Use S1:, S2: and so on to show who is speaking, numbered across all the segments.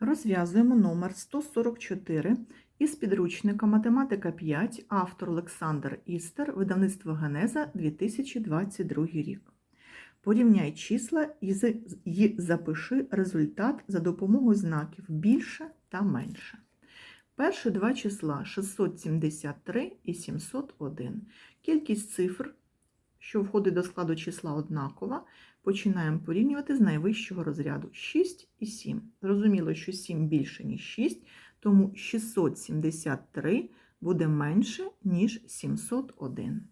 S1: Розв'язуємо номер 144 із підручника Математика 5, автор Олександр Істер, видавництво Генеза 2022 рік. Порівняй числа і запиши результат за допомогою знаків більше та менше. Перші два числа 673 і 701. Кількість цифр, що входить до складу числа однакова, починаємо порівнювати з найвищого розряду 6 і 7. Зрозуміло, що 7 більше, ніж 6, тому 673 буде менше, ніж 701.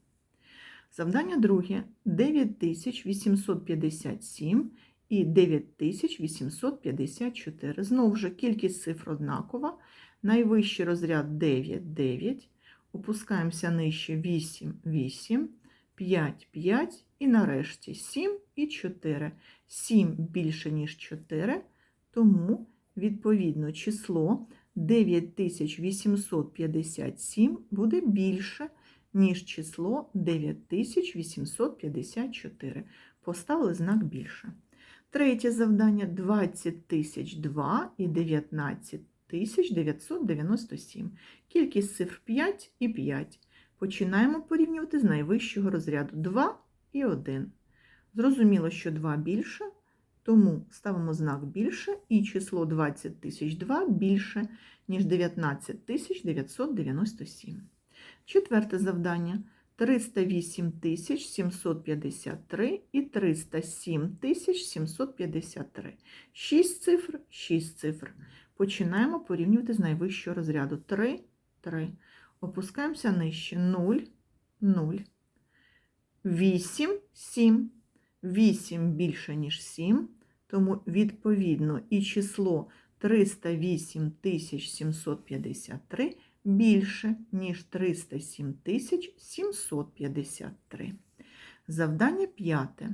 S1: Завдання друге 9857 і 9854. Знову ж кількість цифр однакова. Найвищий розряд 9, 9. Опускаємося нижче 8, 8, 5, 5 і нарешті 7 і 4. 7 більше, ніж 4, тому відповідно число 9857 буде більше, ніж число 9854. Поставили знак більше. Третє завдання 20002 і 19997. Кількість цифр 5 і 5. Починаємо порівнювати з найвищого розряду 2 і 1. Зрозуміло, що 2 більше, тому ставимо знак більше і число 20002 більше, ніж 19997. Четверте завдання 308 753 і 307 753. 6 цифр, 6 цифр. Починаємо порівнювати з найвищого розряду 3, 3. Опускаємося нижче 0, 0. 8, 7. 8 більше, ніж 7, тому відповідно і число 308 753 більше, ніж 307 753. Завдання п'яте.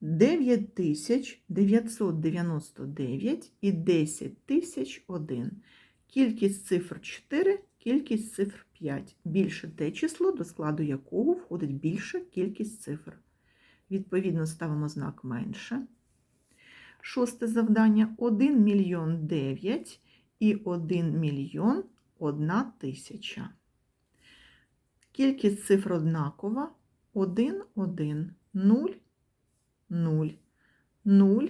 S1: 9999 і 10001. Кількість цифр 4, кількість цифр 5. Більше те число, до складу якого входить більша кількість цифр. Відповідно, ставимо знак менше. Шосте завдання 1 мільйон 9 і 1 мільйон 1 тисяча. Кількість цифр однакова 1, 1, 0, 0, 0,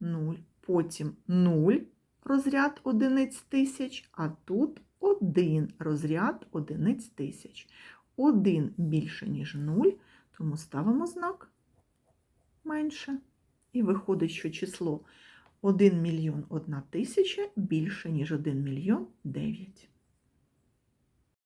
S1: 0. Потім 0 розряд одиниць тисяч, а тут один розряд одиниць тисяч. Один більше, ніж нуль, тому ставимо знак менше. І виходить, що число 1 мільйон 1 тисяча більше, ніж 1 мільйон 9.